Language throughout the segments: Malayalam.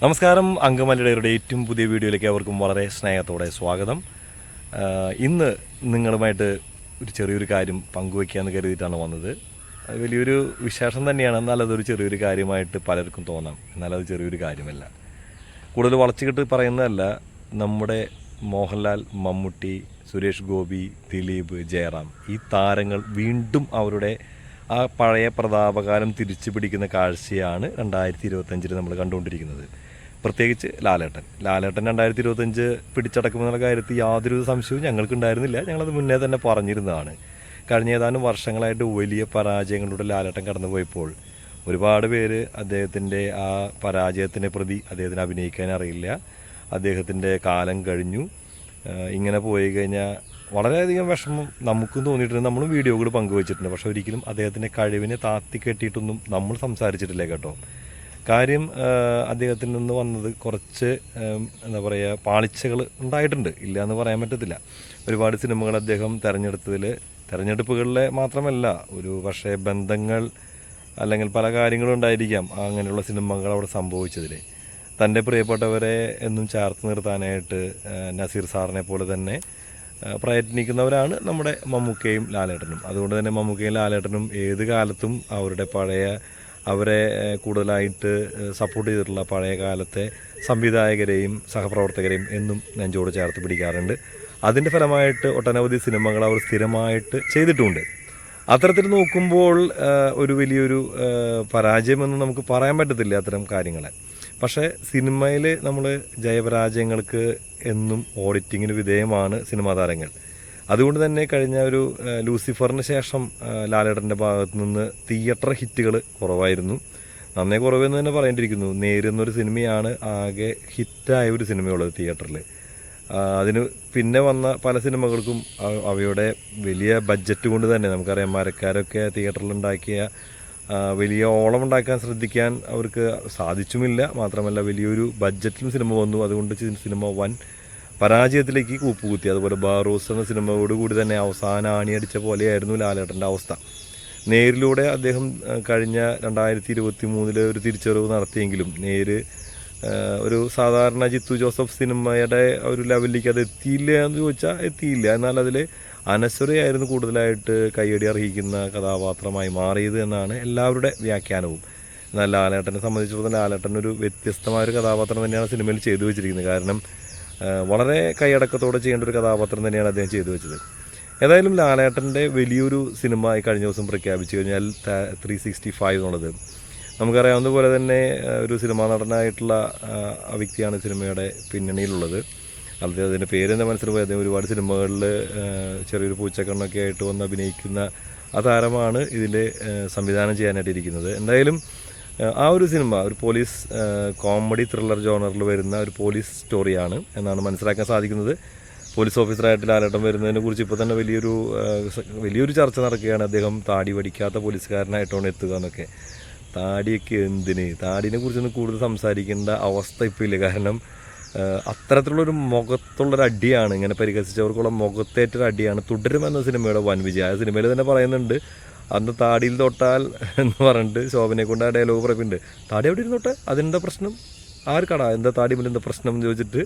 നമസ്കാരം അങ്കമലയുടെ ഏറ്റവും പുതിയ വീഡിയോയിലേക്ക് അവർക്കും വളരെ സ്നേഹത്തോടെ സ്വാഗതം. ഇന്ന് നിങ്ങളുമായിട്ട് ഒരു ചെറിയൊരു കാര്യം പങ്കുവയ്ക്കാമെന്ന് കരുതിയിട്ടാണ് വന്നത്. അത് വലിയൊരു വിശേഷം തന്നെയാണ്. എന്നാൽ അതൊരു ചെറിയൊരു കാര്യമായിട്ട് പലർക്കും തോന്നാം. എന്നാൽ അത് ചെറിയൊരു കാര്യമല്ല. കൂടുതൽ വളച്ചുകെട്ട് പറയുന്നതല്ല നമ്മുടെ മോഹൻലാൽ മമ്മൂട്ടി സുരേഷ് ഗോപി ദിലീപ് ജയറാം ഈ താരങ്ങൾ വീണ്ടും അവരുടെ ആ പഴയ പ്രതാപകാലം തിരിച്ചു പിടിക്കുന്ന കാഴ്ചയാണ് രണ്ടായിരത്തി ഇരുപത്തഞ്ചിൽ നമ്മൾ കണ്ടുകൊണ്ടിരിക്കുന്നത്. പ്രത്യേകിച്ച് ലാലേട്ടൻ. ലാലേട്ടൻ രണ്ടായിരത്തി ഇരുപത്തഞ്ച് പിടിച്ചടക്കുമെന്നുള്ള കാര്യത്തിൽ യാതൊരു സംശയവും ഞങ്ങൾക്കുണ്ടായിരുന്നില്ല. ഞങ്ങളത് മുന്നേ തന്നെ പറഞ്ഞിരുന്നതാണ്. കഴിഞ്ഞ ഏതാനും വർഷങ്ങളായിട്ട് വലിയ പരാജയങ്ങളിലൂടെ ലാലേട്ടൻ കടന്നുപോയപ്പോൾ ഒരുപാട് പേര് അദ്ദേഹത്തിന്റെ ആ പരാജയത്തിനെ പ്രതി അദ്ദേഹത്തിന് അഭിനയിക്കാൻ അറിയില്ല. അദ്ദേഹത്തിന്റെ കാലം കഴിഞ്ഞു. ഇങ്ങനെ പോയി കഴിഞ്ഞാൽ വളരെയധികം വിഷമം നമുക്കും തോന്നിയിട്ടുണ്ട്. നമ്മളും വീഡിയോകൾ പങ്കുവച്ചിട്ടുണ്ട്. പക്ഷെ ഒരിക്കലും അദ്ദേഹത്തിന്റെ കഴിവിനെ താത്തി കെട്ടിയിട്ടൊന്നും നമ്മൾ സംസാരിച്ചിട്ടില്ല കേട്ടോ. കാര്യം അദ്ദേഹത്തിൽ നിന്ന് വന്നത് കുറച്ച് എന്താ പറയുക പാളിച്ചകൾ ഉണ്ടായിട്ടുണ്ട്. ഇല്ല എന്ന് പറയാൻ പറ്റത്തില്ല. ഒരുപാട് സിനിമകൾ അദ്ദേഹം തിരഞ്ഞെടുത്തതിൽ തിരഞ്ഞെടുപ്പുകളിലെ മാത്രമല്ല ഒരു പക്ഷേ ബന്ധങ്ങൾ അല്ലെങ്കിൽ പല കാര്യങ്ങളും ഉണ്ടായിരിക്കാം അങ്ങനെയുള്ള സിനിമകൾ അവിടെ സംഭവിച്ചതിൽ തന്റെ പ്രിയപ്പെട്ടവരെ എന്നും ചേർത്ത് നിർത്താനായിട്ട് നസീർ സാറിനെ പോലെ തന്നെ പ്രയത്നിക്കുന്നവരാണ് നമ്മുടെ മമ്മൂക്കയും ലാലേട്ടനും. അതുകൊണ്ട് തന്നെ മമ്മൂക്കയും ലാലേട്ടനും ഏത് കാലത്തും അവരുടെ പഴയ അവരെ കൂടുതലായിട്ട് സപ്പോർട്ട് ചെയ്തിട്ടുള്ള പഴയ കാലത്തെ സംവിധായകരെയും സഹപ്രവർത്തകരെയും എന്നും ഞാൻ നെഞ്ചോട് ചേർത്ത് പിടിക്കാറുണ്ട്. അതിന്റെ ഫലമായിട്ട് ഒട്ടനവധി സിനിമകൾ അവർ സ്ഥിരമായിട്ട് ചെയ്തിട്ടുമുണ്ട് അത്തരത്തിൽ നോക്കുമ്പോൾ ഒരു വലിയൊരു പരാജയമെന്ന് നമുക്ക് പറയാൻ പറ്റത്തില്ല അത്തരം കാര്യങ്ങളെ. പക്ഷേ സിനിമയിൽ നമ്മൾ ജയപരാജയങ്ങൾക്ക് എന്നും ഓഡിറ്റിങ്ങിന് വിധേയമാണ് സിനിമാ താരങ്ങൾ. അതുകൊണ്ട് തന്നെ കഴിഞ്ഞ ഒരു ലൂസിഫറിന് ശേഷം ലാലേട്ടന്റെ ഭാഗത്ത് നിന്ന് തിയേറ്റർ ഹിറ്റുകൾ കുറവായിരുന്നു. നന്നേ കുറവെന്ന് തന്നെ പറയേണ്ടിയിരിക്കുന്നു. നേരുന്നൊരു സിനിമയാണ് ആകെ ഹിറ്റായ ഒരു സിനിമയുള്ളത് തിയേറ്ററിൽ അതിന് പിന്നെ വന്ന പല സിനിമകൾക്കും അവ- അവയുടെ വലിയ ബഡ്ജറ്റ് കൊണ്ട് തന്നെ നമുക്കറിയാം മരക്കാരൊക്കെ തിയേറ്ററിൽ ഉണ്ടാക്കിയ വലിയ ഓളം ഉണ്ടാക്കാൻ ശ്രദ്ധിക്കാൻ അവർക്ക് സാധിച്ചുമില്ല. മാത്രമല്ല വലിയൊരു ബഡ്ജറ്റിലും സിനിമ വന്നു. അതുകൊണ്ട് സിനിമ വൻ പരാജയത്തിലേക്ക് കൂപ്പുകുത്തി. അതുപോലെ ബാറൂസ് എന്ന സിനിമയോടുകൂടി തന്നെ അവസാന ആണിയടിച്ച പോലെയായിരുന്നു ലാലേട്ടന്റെ അവസ്ഥ. നേരിലൂടെ അദ്ദേഹം കഴിഞ്ഞ രണ്ടായിരത്തി ഇരുപത്തി മൂന്നിൽ ഒരു തിരിച്ചറിവ് നടത്തിയെങ്കിലും നേര് ഒരു സാധാരണ ജിത്തു ജോസഫ് സിനിമയുടെ ഒരു ലെവലിലേക്ക് അത് എത്തിയില്ല എന്ന് ചോദിച്ചാൽ എത്തിയില്ല. എന്നാൽ അതിൽ അനശ്വരയായിരുന്നു കൂടുതലായിട്ട് കയ്യടി അർഹിക്കുന്ന കഥാപാത്രമായി മാറിയത് എന്നാണ് എല്ലാവരുടെ വ്യാഖ്യാനവും. എന്നാൽ ലാലേട്ടനെ സംബന്ധിച്ചിടത്തോളം ലാലേട്ടൻ ഒരു വ്യത്യസ്തമായ ഒരു കഥാപാത്രം തന്നെയാണ് സിനിമയിൽ ചെയ്തു വെച്ചിരിക്കുന്നത്. കാരണം വളരെ കൈയടക്കത്തോടെ ചെയ്യേണ്ട ഒരു കഥാപാത്രം തന്നെയാണ് അദ്ദേഹം ചെയ്തു വെച്ചത്. ഏതായാലും ലാലേട്ടന്റെ വലിയൊരു സിനിമ ഈ കഴിഞ്ഞ ദിവസം പ്രഖ്യാപിച്ചു കഴിഞ്ഞാൽ ത്രീ സിക്സ്റ്റി ഫൈവ് എന്നുള്ളത്. നമുക്കറിയാവുന്ന പോലെ തന്നെ ഒരു സിനിമാ നടനായിട്ടുള്ള വ്യക്തിയാണ് സിനിമയുടെ പിന്നണിയിലുള്ളത്. അത് അതിന്റെ പേര് മനസ്സിലായി അദ്ദേഹം ഒരുപാട് സിനിമകളിൽ ചെറിയൊരു പൂച്ചക്കണ്ണൊക്കെ ആയിട്ട് വന്ന് അഭിനയിക്കുന്ന ആ താരമാണ് ഇതിന്റെ സംവിധാനം ചെയ്യാനായിട്ടിരിക്കുന്നത്. എന്തായാലും ആ, ഒരു സിനിമ ഒരു പോലീസ് കോമഡി ത്രില്ലർ ജോണറിൽ വരുന്ന ഒരു പോലീസ് സ്റ്റോറിയാണ് എന്നാണ് മനസ്സിലാക്കാൻ സാധിക്കുന്നത്. പോലീസ് ഓഫീസറായിട്ട് ലാലേട്ടം വരുന്നതിനെ കുറിച്ച് ഇപ്പോൾ തന്നെ വലിയൊരു വലിയൊരു ചർച്ച നടക്കുകയാണ്. അദ്ദേഹം താടി വടിക്കാത്ത പോലീസുകാരനായിട്ടാണ് എത്തുക എന്നൊക്കെ. താടിയൊക്കെ എന്തിന്? താടിനെ കുറിച്ചൊന്നും കൂടുതൽ സംസാരിക്കേണ്ട അവസ്ഥ ഇപ്പോൾ ഇല്ല. കാരണം അത്തരത്തിലുള്ളൊരു മുഖത്തുള്ളൊരു അടിയാണ് ഇങ്ങനെ പരിഹസിച്ചവർക്കുള്ള മുഖത്തേറ്റൊരു അടിയാണ് തുടരും എന്ന സിനിമയുടെ വൻ വിജയം ആ സിനിമയിൽ തന്നെ പറയുന്നുണ്ട് അന്ന് താടിയിൽ തൊട്ടാൽ എന്ന് പറഞ്ഞിട്ട് ശോഭനെ കൊണ്ട് ആ ഡയലോഗ് പറയുന്നുണ്ട് താടി എവിടെ ഇരുന്നോട്ടെ? അതിന്റെ പ്രശ്നം? ആർക്കാടാ? എന്താ താടി മുന്നിൽ എന്താ പ്രശ്നം എന്ന് ചോദിച്ചിട്ട്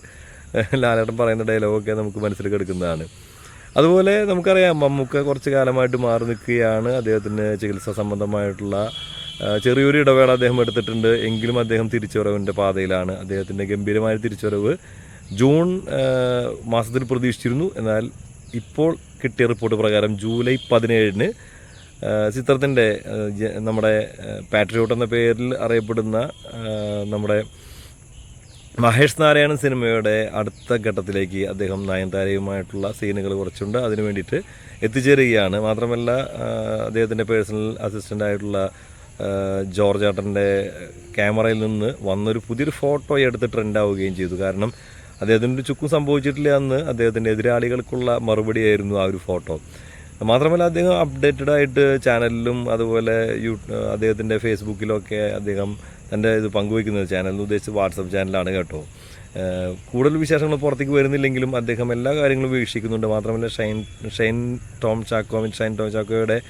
ലാലേട്ടൻ പറയുന്ന ഡയലോഗൊക്കെ നമുക്ക് മനസ്സിൽ കിടക്കുന്നതാണ്. അതുപോലെ നമുക്കറിയാം മമ്മൂക്ക കുറച്ച് കാലമായിട്ട് മാറി നിൽക്കുകയാണ്. അദ്ദേഹത്തിന് ചികിത്സാ സംബന്ധമായിട്ടുള്ള ചെറിയൊരു ഇടവേള അദ്ദേഹം എടുത്തിട്ടുണ്ട്. എങ്കിലും അദ്ദേഹം തിരിച്ചുവരവിന്റെ പാതയിലാണ്. അദ്ദേഹത്തിന്റെ ഗംഭീരമായ തിരിച്ചുവരവ് ജൂൺ മാസത്തിൽ പ്രതീക്ഷിച്ചിരുന്നു. എന്നാൽ ഇപ്പോൾ കിട്ടിയ റിപ്പോർട്ട് പ്രകാരം ജൂലൈ പതിനേഴിന് ചിത്രത്തിന്റെ നമ്മുടെ പാട്രിയോട്ട് എന്ന പേരിൽ അറിയപ്പെടുന്ന നമ്മുടെ മഹേഷ് നാരായണൻ സിനിമയുടെ അടുത്ത ഘട്ടത്തിലേക്ക് അദ്ദേഹം നയൻതാരയുമായിട്ടുള്ള സീനുകൾ കുറച്ചുണ്ട്. അതിനു വേണ്ടിയിട്ട് എത്തിച്ചേരുകയാണ്. മാത്രമല്ല അദ്ദേഹത്തിന്റെ പേഴ്സണൽ അസിസ്റ്റന്റ് ആയിട്ടുള്ള ജോർജ് ഏട്ടന്റെ ക്യാമറയിൽ നിന്ന് വന്നൊരു പുതിയൊരു ഫോട്ടോ എടുത്ത് ട്രെൻഡാവുകയും ചെയ്തു. കാരണം അദ്ദേഹത്തിന്റെ ചുക്കും സംഭവിച്ചിട്ടില്ല എന്ന് അദ്ദേഹത്തിന്റെ എതിരാളികൾക്കുള്ള മറുപടിയായിരുന്നു ആ ഒരു ഫോട്ടോ. മാത്രമല്ല അദ്ദേഹം അപ്ഡേറ്റഡ് ആയിട്ട് ചാനലിലും അതുപോലെ യൂ അദ്ദേഹത്തിന്റെ ഫേസ്ബുക്കിലൊക്കെ അദ്ദേഹം തന്റെ ഇത് പങ്കുവയ്ക്കുന്നത് ചാനലിന് ഉദ്ദേശിച്ച് വാട്സപ്പ് ചാനലാണ് കേട്ടോ. കൂടുതൽ വിശേഷങ്ങൾ പുറത്തേക്ക് വരുന്നില്ലെങ്കിലും അദ്ദേഹം എല്ലാ കാര്യങ്ങളും വീക്ഷിക്കുന്നുണ്ട്. മാത്രമല്ല ഷൈൻ ഷൈൻ ടോം ചാക്കോ ഷൈൻ ടോം ചാക്കോയുടെ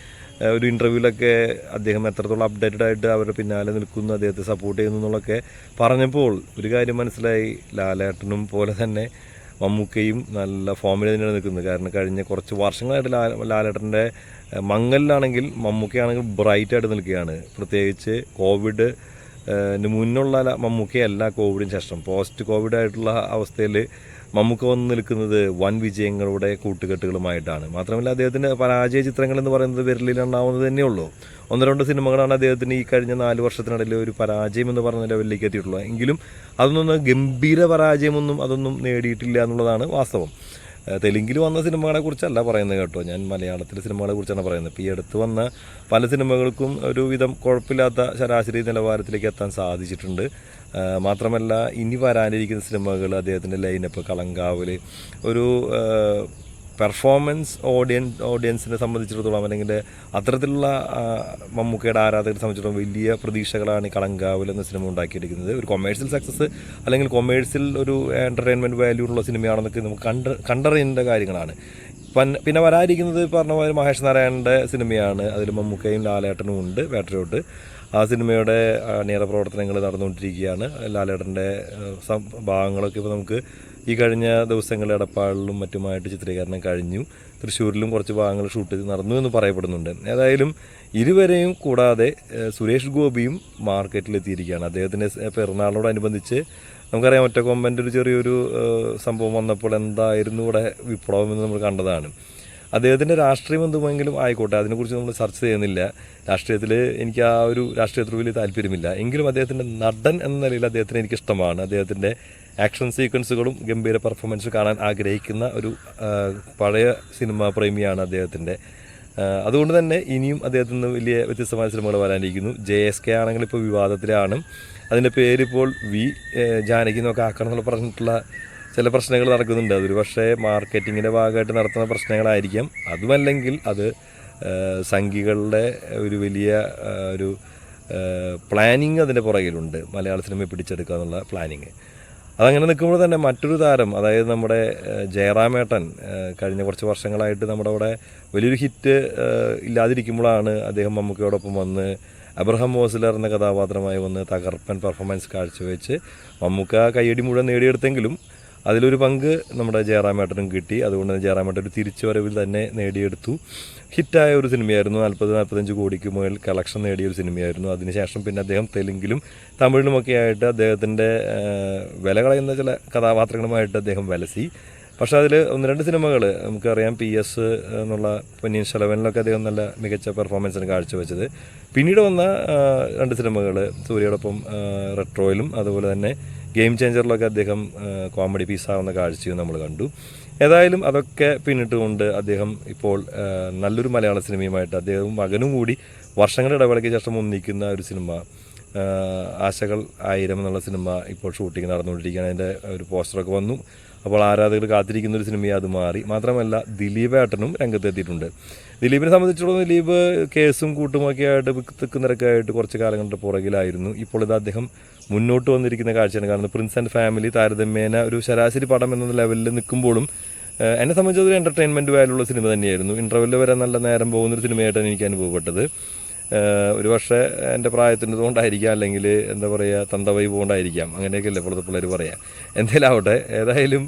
ഒരു ഇന്റർവ്യൂവിലൊക്കെ അദ്ദേഹം എത്രത്തോളം അപ്ഡേറ്റഡ് ആയിട്ട് അവരുടെ പിന്നാലെ നിൽക്കുന്നു അദ്ദേഹത്തെ സപ്പോർട്ട് ചെയ്യുന്നു എന്നുള്ളതൊക്കെ പറഞ്ഞപ്പോൾ ഒരു കാര്യം മനസ്സിലായി. ലാലേട്ടനും പോലെ തന്നെ മമ്മൂക്കയും നല്ല ഫോമിൽ തന്നെയാണ് നിൽക്കുന്നത്. കാരണം കഴിഞ്ഞ കുറച്ച് വർഷങ്ങളായിട്ട് ലാ ലാലേട്ടന്റെ മങ്ങലിലാണെങ്കിൽ മമ്മൂക്കയാണെങ്കിൽ ബ്രൈറ്റായിട്ട് നിൽക്കുകയാണ്. പ്രത്യേകിച്ച് കോവിഡ് മുന്നുള്ള മമ്മൂക്കയല്ല കോവിഡിന് ശേഷം. പോസ്റ്റ് കോവിഡ് ആയിട്ടുള്ള അവസ്ഥയിൽ മമ്മൂക്ക വന്ന് നിൽക്കുന്നത് വൻ വിജയങ്ങളുടെ കൂട്ടുകെട്ടുകളുമായിട്ടാണ്. മാത്രമല്ല അദ്ദേഹത്തിന്റെ പരാജയ ചിത്രങ്ങൾ എന്ന് പറയുന്നത് വിരലിലുണ്ടാവുന്നത് തന്നെയുള്ളൂ. ഒന്ന് രണ്ട് സിനിമകളാണ് അദ്ദേഹത്തിന് ഈ കഴിഞ്ഞ നാല് വർഷത്തിനിടയിൽ ഒരു പരാജയം എന്ന് പറഞ്ഞ ലെവലിലേക്ക് എത്തിയിട്ടുള്ളത്. എങ്കിലും അതൊന്നും ഗംഭീര പരാജയമൊന്നും അതൊന്നും നേടിയിട്ടില്ല എന്നുള്ളതാണ് വാസ്തവം. തെലുങ്കിൽ വന്ന സിനിമകളെ കുറിച്ചല്ല പറയുന്നത് കേട്ടോ. ഞാൻ മലയാളത്തിലെ സിനിമകളെ കുറിച്ചാണ് പറയുന്നത്. ഇപ്പോൾ ഈ അടുത്ത് വന്ന പല സിനിമകൾക്കും ഒരുവിധം കുഴപ്പമില്ലാത്ത ശരാശരി നിലവാരത്തിലേക്ക് എത്താൻ സാധിച്ചിട്ടുണ്ട്. മാത്രമല്ല ഇനി വരാനിരിക്കുന്ന സിനിമകൾ അദ്ദേഹത്തിന്റെ ലൈനപ്പ് കളങ്കാവൽ ഒരു പെർഫോമൻസ് ഓഡിയൻ ഓഡിയൻസിനെ സംബന്ധിച്ചിടത്തോളം അല്ലെങ്കിൽ അത്തരത്തിലുള്ള മമ്മൂക്കയുടെ ആരാധകരെ സംബന്ധിച്ചിടത്തോളം വലിയ പ്രതീക്ഷകളാണ് ഈ കളങ്കാവൽ എന്ന സിനിമ ഉണ്ടാക്കിയിരിക്കുന്നത് ഒരു കൊമേഴ്സ്യൽ സക്സസ് അല്ലെങ്കിൽ കൊമേഴ്സ്യൽ ഒരു എന്റർടൈൻമെന്റ് വാല്യൂ ഉള്ള സിനിമയാണെന്നൊക്കെ നമുക്ക് കണ്ട് കണ്ടറിയേണ്ട കാര്യങ്ങളാണ്. പിന്നെ വരാതിരിക്കുന്നത് പറഞ്ഞ പോലെ മഹേഷ് നാരായണന്റെ സിനിമയാണ്. അതിൽ മമ്മൂക്കയും ലാലേട്ടനും ഉണ്ട് വേട്ടരോട്ട് ആ സിനിമയുടെ അണിയറ പ്രവർത്തനങ്ങൾ നടന്നുകൊണ്ടിരിക്കുകയാണ്. ലാലേട്ടന്റെ ഭാഗങ്ങളൊക്കെ ഇപ്പോൾ നമുക്ക് ഈ കഴിഞ്ഞ ദിവസങ്ങളിൽ എടപ്പാളിലും മറ്റുമായിട്ട് ചിത്രീകരണം കഴിഞ്ഞു. തൃശ്ശൂരിലും കുറച്ച് ഭാഗങ്ങൾ ഷൂട്ട് ചെയ്ത് നടന്നു എന്ന് പറയപ്പെടുന്നുണ്ട്. ഏതായാലും ഇരുവരെയും കൂടാതെ സുരേഷ് ഗോപിയും മാർക്കറ്റിലെത്തിയിരിക്കുകയാണ്. അദ്ദേഹത്തിന്റെ പിറന്നാളിനോടനുബന്ധിച്ച് നമുക്കറിയാം ഒറ്റക്കൊമ്പന്റെ ഒരു ചെറിയൊരു സംഭവം വന്നപ്പോൾ എന്തായിരുന്നു ഇവിടെ വിപ്ലവം എന്ന് നമ്മൾ കണ്ടതാണ്. അദ്ദേഹത്തിന്റെ രാഷ്ട്രീയം എന്തുമെങ്കിലും ആയിക്കോട്ടെ അതിനെക്കുറിച്ച് നമ്മൾ ചർച്ച ചെയ്യുന്നില്ല. രാഷ്ട്രീയത്തിൽ എനിക്ക് ആ ഒരു രാഷ്ട്രീയത്തിൽ വലിയ താല്പര്യമില്ല. എങ്കിലും അദ്ദേഹത്തിന്റെ നടൻ എന്ന നിലയിൽ അദ്ദേഹത്തിന് എനിക്ക് ഇഷ്ടമാണ് അദ്ദേഹത്തിന്റെ ആക്ഷൻ സീക്വൻസുകളും ഗംഭീര പെർഫോമൻസ് കാണാൻ ആഗ്രഹിക്കുന്ന ഒരു പഴയ സിനിമാ പ്രേമിയാണ് അദ്ദേഹത്തിന്റെ അതുകൊണ്ട് തന്നെ ഇനിയും അദ്ദേഹത്തിൽ നിന്ന് വലിയ വ്യത്യസ്തമായ സിനിമകൾ വരാനിരിക്കുന്നു. ജെ എസ് കെ ആണെങ്കിൽ ഇപ്പോൾ വിവാദത്തിലാണ്. അതിന്റെ പേരിപ്പോൾ വി ജാനകി എന്നൊക്കെ ആക്കണം എന്നുള്ള പറഞ്ഞിട്ടുള്ള ചില പ്രശ്നങ്ങൾ നടക്കുന്നുണ്ട്. അതൊരു പക്ഷേ മാർക്കറ്റിങ്ങിന്റെ ഭാഗമായിട്ട് നടത്തുന്ന പ്രശ്നങ്ങളായിരിക്കാം. അതുമല്ലെങ്കിൽ അത് സംഖ്യകളുടെ ഒരു വലിയ ഒരു പ്ലാനിങ് അതിന്റെ പുറകിലുണ്ട്. മലയാള സിനിമയെ പിടിച്ചെടുക്കുക എന്നുള്ള പ്ലാനിങ് അതങ്ങനെ നിൽക്കുമ്പോൾ തന്നെ മറ്റൊരു താരം അതായത് നമ്മുടെ ജയറാമേട്ടൻ കഴിഞ്ഞ കുറച്ച് വർഷങ്ങളായിട്ട് നമ്മുടെ അവിടെ വലിയൊരു ഹിറ്റ് ഇല്ലാതിരിക്കുമ്പോഴാണ് അദ്ദേഹം മമ്മൂക്കയോടൊപ്പം വന്ന് അബ്രഹാം മോസിലർ എന്ന കഥാപാത്രമായി വന്ന് തകർപ്പൻ പെർഫോമൻസ് കാഴ്ചവെച്ച് മമ്മൂക്ക കയ്യടി മുഴുവൻ നേടിയെടുത്തെങ്കിലും അതിലൊരു പങ്ക് നമ്മുടെ ജയറാമേട്ടനും കിട്ടി. അതുകൊണ്ട് തന്നെ ജയറാമേട്ടൻ ഒരു തിരിച്ചുവരവിൽ തന്നെ നേടിയെടുത്തു. ഹിറ്റായ ഒരു സിനിമയായിരുന്നു. നാൽപ്പത് നാൽപ്പത്തഞ്ച് കോടിക്ക് മുകളിൽ കളക്ഷൻ നേടിയ ഒരു സിനിമയായിരുന്നു. അതിനുശേഷം പിന്നെ അദ്ദേഹം തെലുങ്കിലും തമിഴിലുമൊക്കെ ആയിട്ട് അദ്ദേഹത്തിന്റെ വില കളയുന്ന ചില കഥാപാത്രങ്ങളുമായിട്ട് അദ്ദേഹം വലസി. പക്ഷെ അതിൽ ഒന്ന് രണ്ട് സിനിമകൾ നമുക്കറിയാം. പി എസ് എന്നുള്ള പൊന്നിയൻ ശലവനിലൊക്കെ അദ്ദേഹം നല്ല മികച്ച പെർഫോമൻസിന് കാഴ്ചവെച്ചത്. പിന്നീട് വന്ന രണ്ട് സിനിമകൾ സൂര്യയോടൊപ്പം റെട്രോയിലും അതുപോലെ തന്നെ ഗെയിം ചേഞ്ചറിലൊക്കെ അദ്ദേഹം കോമഡി പീസാവുന്ന കാഴ്ചയും നമ്മൾ കണ്ടു. ഏതായാലും അതൊക്കെ പിന്നിട്ടുകൊണ്ട് അദ്ദേഹം ഇപ്പോൾ നല്ലൊരു മലയാള സിനിമയുമായിട്ട് അദ്ദേഹവും മകനും കൂടി വർഷങ്ങളുടെ ഇടവേളയ്ക്ക് ശേഷം ഒന്നിക്കുന്ന ഒരു സിനിമ ആശകൾ ആയിരം എന്നുള്ള സിനിമ ഇപ്പോൾ ഷൂട്ടിംഗ് നടന്നുകൊണ്ടിരിക്കുകയാണ്. അതിന്റെ ഒരു പോസ്റ്ററൊക്കെ വന്നു. അപ്പോൾ ആരാധകർ കാത്തിരിക്കുന്ന ഒരു സിനിമയെ അത് മാറി. മാത്രമല്ല ദിലീപ് ഏട്ടനും രംഗത്തെത്തിയിട്ടുണ്ട്. ദിലീപിനെ സംബന്ധിച്ചിടത്തോളം ദിലീപ് കേസും കൂട്ടുമൊക്കെ ആയിട്ട് തിക്കുന്നിരക്കായിട്ട് കുറച്ച് കാലങ്ങളുടെ പുറകിലായിരുന്നു. ഇപ്പോൾ ഇത് അദ്ദേഹം മുന്നോട്ട് വന്നിരിക്കുന്ന കാഴ്ചയാണ് കാരണം പ്രിൻസ് ആൻഡ് ഫാമിലി താരതമ്യേന ഒരു ശരാശരി പടം എന്ന ലെവലിൽ നിൽക്കുമ്പോഴും എന്നെ സംബന്ധിച്ച് ഒരു എന്റർടൈൻമെന്റ് വാല്യുള്ള സിനിമ തന്നെയായിരുന്നു. ഇന്റർവെല്ലിൽ വരെ നല്ല നേരം പോകുന്നൊരു സിനിമയായിട്ടാണ് എനിക്ക് അനുഭവപ്പെട്ടത്. ഒരു പക്ഷേ എന്റെ പ്രായത്തിന്റെ കൊണ്ടായിരിക്കാം അല്ലെങ്കിൽ എന്താ പറയുക തന്തവൈ പോകൊണ്ടായിരിക്കാം അങ്ങനെയൊക്കെയല്ലേ ഇപ്പോഴത്തെ പിള്ളേർ പറയാം. എന്തായാലും ആവട്ടെ ഏതായാലും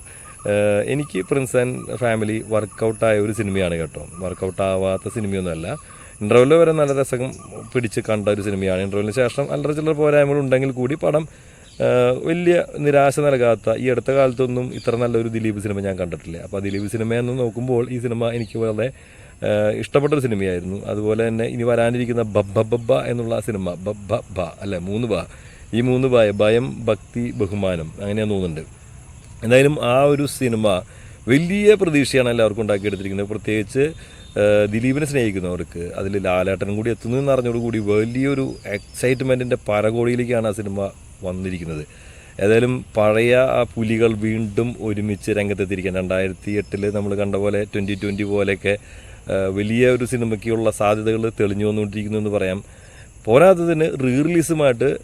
എനിക്ക് പ്രിൻസ് ആൻഡ് ഫാമിലി വർക്കൗട്ടായ ഒരു സിനിമയാണ് കേട്ടോ. വർക്കൗട്ടാവാത്ത സിനിമയൊന്നുമല്ല ഇന്റർവെല്ലിൽ വരെ നല്ല രസം പിടിച്ച് കണ്ട ഒരു സിനിമയാണ്. ഇന്റർവെല്ലിന് ശേഷം അല്ലറ ചില്ലറ പോരായ്മകൾ ഉണ്ടെങ്കിൽ കൂടി പടം വലിയ നിരാശ നൽകാത്ത ഈ അടുത്ത കാലത്തൊന്നും ഇത്ര നല്ലൊരു ദിലീപ് സിനിമ ഞാൻ കണ്ടിട്ടില്ല. അപ്പോൾ ദിലീപ് സിനിമയെന്ന് നോക്കുമ്പോൾ ഈ സിനിമ എനിക്ക് വളരെ ഇഷ്ടപ്പെട്ടൊരു സിനിമയായിരുന്നു. അതുപോലെ തന്നെ ഇനി വരാനിരിക്കുന്ന ബബ്ബ ബബ്ബ എന്നുള്ള സിനിമ ബബ്ബ ബ അല്ലെ? മൂന്ന് ബ. ഈ മൂന്ന് ബായ ഭയം ഭക്തി ബഹുമാനം അങ്ങനെയാണ് തോന്നുന്നുണ്ട്. എന്തായാലും ആ ഒരു സിനിമ വലിയ പ്രതീക്ഷയാണ് എല്ലാവർക്കും ഉണ്ടാക്കിയെടുത്തിരിക്കുന്നത്. പ്രത്യേകിച്ച് ദിലീപിനെ സ്നേഹിക്കുന്നവർക്ക് അതിൽ ലാലേട്ടനും കൂടി എത്തുന്നു എന്ന് അറിഞ്ഞോടുകൂടി വലിയൊരു എക്സൈറ്റ്മെന്റിന്റെ പരകോടിയിലേക്കാണ് ആ സിനിമ വന്നിരിക്കുന്നത്. ഏതായാലും പഴയ ആ പുലികൾ വീണ്ടും ഒരുമിച്ച് രംഗത്തെത്തിയിരിക്കുകയാണ്. രണ്ടായിരത്തി എട്ടിൽ നമ്മൾ കണ്ട പോലെ ട്വന്റി ട്വന്റി പോലെയൊക്കെ വലിയ ഒരു സിനിമയ്ക്കുള്ള സാധ്യതകൾ തെളിഞ്ഞു വന്നുകൊണ്ടിരിക്കുന്നു എന്ന് പറയാം. പോരാത്തതിന് റീ റിലീസുമായിട്ട്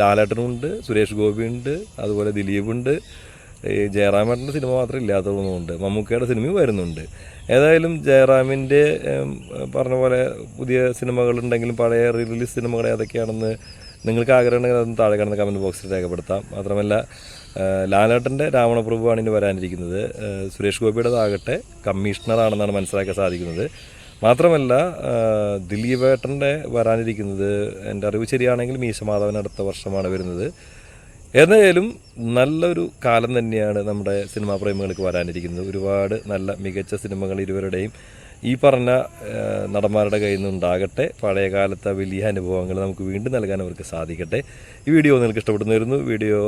ലാലേട്ടനുണ്ട് സുരേഷ് ഗോപിയുണ്ട് അതുപോലെ ദിലീപുണ്ട്. ഈ ജയറാമേട്ടന്റെ സിനിമ മാത്രം ഇല്ലാത്തതുകൊണ്ട് മമ്മൂക്കയുടെ സിനിമയും വരുന്നുണ്ട്. ഏതായാലും ജയറാമിന്റെ പറഞ്ഞ പോലെ പുതിയ സിനിമകളുണ്ടെങ്കിലും പഴയ റിലീസ് സിനിമകൾ ഏതൊക്കെയാണെന്ന് നിങ്ങൾക്ക് ആഗ്രഹം ഉണ്ടെങ്കിൽ അതൊന്ന് താഴെ കിടന്ന കമന്റ് ബോക്സിൽ രേഖപ്പെടുത്താം. മാത്രമല്ല ലാലേട്ടന്റെ രാവണപ്രഭുവാണ് ഇനി വരാനിരിക്കുന്നത്. സുരേഷ് ഗോപിയുടേതാകട്ടെ കമ്മീഷണറാണെന്നാണ് മനസ്സിലാക്കാൻ സാധിക്കുന്നത്. മാത്രമല്ല ദിലീപ് ദിലീപേട്ടന്റെ വരാനിരിക്കുന്നത് എന്റെ അറിവ് ശരിയാണെങ്കിൽ മീശമാധവൻ അടുത്ത വർഷമാണ് വരുന്നത്. ഏതായാലും നല്ലൊരു കാലം തന്നെയാണ് നമ്മുടെ സിനിമാ പ്രേമികൾക്ക് വരാനിരിക്കുന്നത്. ഒരുപാട് നല്ല മികച്ച സിനിമകൾ ഇരുവരുടെയും ഈ പറഞ്ഞ നടന്മാരുടെ കയ്യിൽ നിന്നുണ്ടാകട്ടെ. പഴയകാലത്തെ വലിയ അനുഭവങ്ങൾ നമുക്ക് വീണ്ടും നൽകാൻ അവർക്ക് സാധിക്കട്ടെ. ഈ വീഡിയോ നിങ്ങൾക്ക് ഇഷ്ടപ്പെടുന്നു വീഡിയോ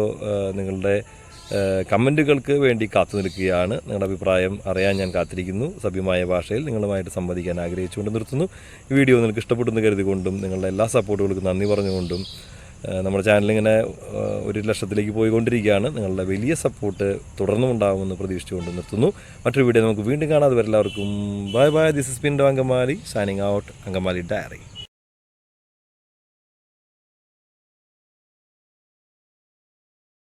നിങ്ങളുടെ കമന്റുകൾക്ക് വേണ്ടി കാത്തു നിൽക്കുകയാണ്. നിങ്ങളുടെ അഭിപ്രായം അറിയാൻ ഞാൻ കാത്തിരിക്കുന്നു. സഭ്യമായ ഭാഷയിൽ നിങ്ങളുമായിട്ട് സംവദിക്കാൻ ആഗ്രഹിച്ചുകൊണ്ട് നിർത്തുന്നു. ഈ വീഡിയോ നിങ്ങൾക്ക് ഇഷ്ടപ്പെടുന്നു കരുതിക്കൊണ്ടും നിങ്ങളുടെ എല്ലാ സപ്പോർട്ടുകൾക്കും നന്ദി പറഞ്ഞുകൊണ്ടും നമ്മുടെ ചാനലിങ്ങനെ ഒരു ലക്ഷത്തിലേക്ക് പോയിക്കൊണ്ടിരിക്കുകയാണ്. നിങ്ങളുടെ വലിയ സപ്പോർട്ട് തുടർന്നും ഉണ്ടാകുമെന്ന് പ്രതീക്ഷിച്ചുകൊണ്ട് നിർത്തുന്നു. മറ്റൊരു വീഡിയോ നമുക്ക് വീണ്ടും കാണാതെ എല്ലാവർക്കും bye bye this is Pindo Angamaly signing out Angamaly diary